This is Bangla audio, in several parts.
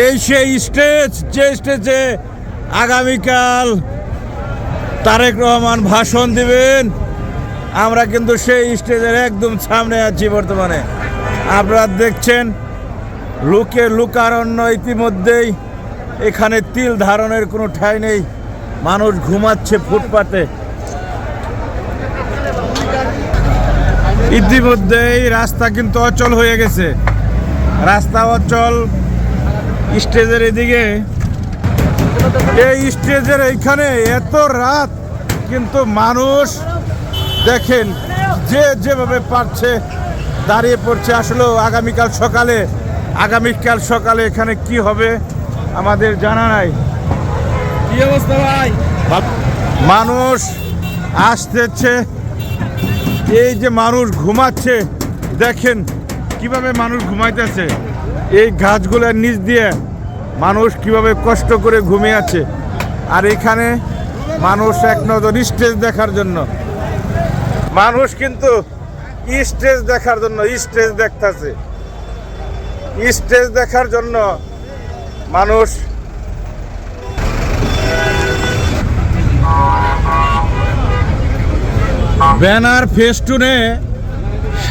এই সেই স্টেজ, যে স্টেজে আগামীকাল তারেক রহমান ভাষণ দিবেন, আমরা কিন্তু সেই স্টেজের একদম সামনে আছি বর্তমানে। আপনারা দেখছেন, লোকে লুকারণ্য ইতিমধ্যেই এখানে তিল ধারণের কোনো ঠাঁই নেই, মানুষ ঘুমাচ্ছে ফুটপাতে। ইতিমধ্যেই রাস্তা কিন্তু অচল হয়ে গেছে। রাস্তা অচল স্টেজের এদিকে। এই স্টেজের এইখানে এত রাত কিন্তু মানুষ দেখেন যে যেভাবে পারছে দাঁড়িয়ে পড়ছে। আসলে আগামীকাল সকালে আগামীকাল সকালে এখানে কি হবে আমাদের জানা নাই। কি অবস্থা ভাই? মানুষ আসতেছে এই যে মানুষ ঘুমাচ্ছে দেখেন কীভাবে মানুষ ঘুমাইতেছে? এই গাছগুলোর নিচ দিয়ে মানুষ কীভাবে কষ্ট করে ঘুমিয়ে আছে? আর এখানে মানুষ এক নজর স্টেজ দেখার জন্য। মানুষ কিন্তু স্টেজ দেখার জন্য, স্টেজ দেখতেছে। স্টেজ দেখার জন্য মানুষ ব্যানার ফেস্টুনে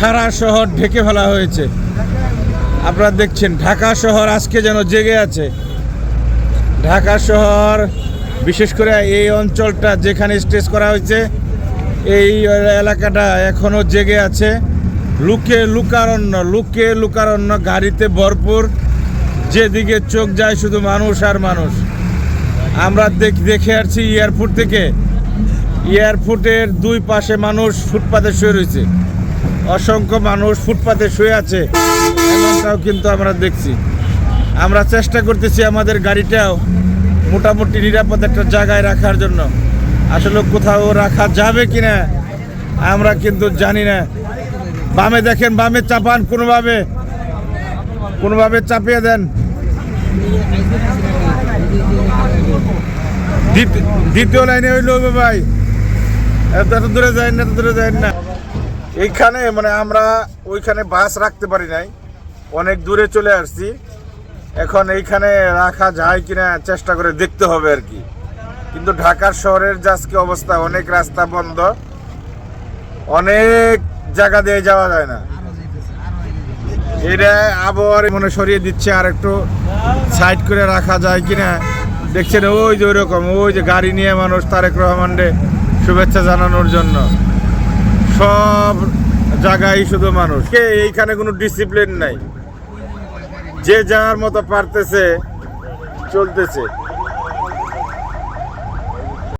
সারা শহর ঢেকে ফেলা হয়েছে। আপনারা দেখছেন, ঢাকা শহর আজকে যেন জেগে আছে। ঢাকা শহর, বিশেষ করে এই অঞ্চলটা যেখানে স্টেজ করা হয়েছে, এই এলাকাটা এখনও জেগে আছে। লুকে লুকারণ্য লুকে লুকারণ্য, গাড়িতে ভরপুর। যেদিকে চোখ যায় শুধু মানুষ আর মানুষ। আমরা দেখ আসছি এয়ারপোর্ট থেকে। এয়ারপোর্টের দুই পাশে মানুষ ফুটপাতে শুয়ে রয়েছে। অসংখ্য মানুষ ফুটপাতে শুয়ে আছে, এমনটাও কিন্তু আমরা দেখছি। আমরা চেষ্টা করতেছি আমাদের গাড়িটাও মোটামুটি নিরাপদ একটা জায়গায় রাখার জন্য। আসলে কোথাও রাখা যাবে কি না আমরা কিন্তু জানি না। বামে দেখেন, বামে চাপান, কোনোভাবে কোনোভাবে চাপিয়ে দেন। দ্বিত- দ্বিতীয় লাইনে হইল ভাই। এত দূরে যায় না, এত দূরে যায় না। এইখানে মানে আমরা ওইখানে বাস রাখতে পারি নাই। অনেক দূরে চলে আসছি। এখন এইখানে রাখা যায় কিনা চেষ্টা করে দেখতে হবে আর কি। কিন্তু ঢাকার শহরের আজকে অবস্থা, অনেক রাস্তা বন্ধ। অনেক জায়গা দিয়ে যাওয়া যায় না। এটা আবহাওয়ার মনে সরিয়ে দিচ্ছে আর একটু সাইড করে রাখা যায় কিনা। দেখছেন, ওই যে ওইরকম, ওই যে গাড়ি নিয়ে মানুষ তারেক রহমানরে শুভেচ্ছা জানানোর জন্য। সব জায়গায় শুধু মানুষ। কে এইখানে কোনো ডিসিপ্লিন নাই। যে যার মতো পারতেছে চলতেছে।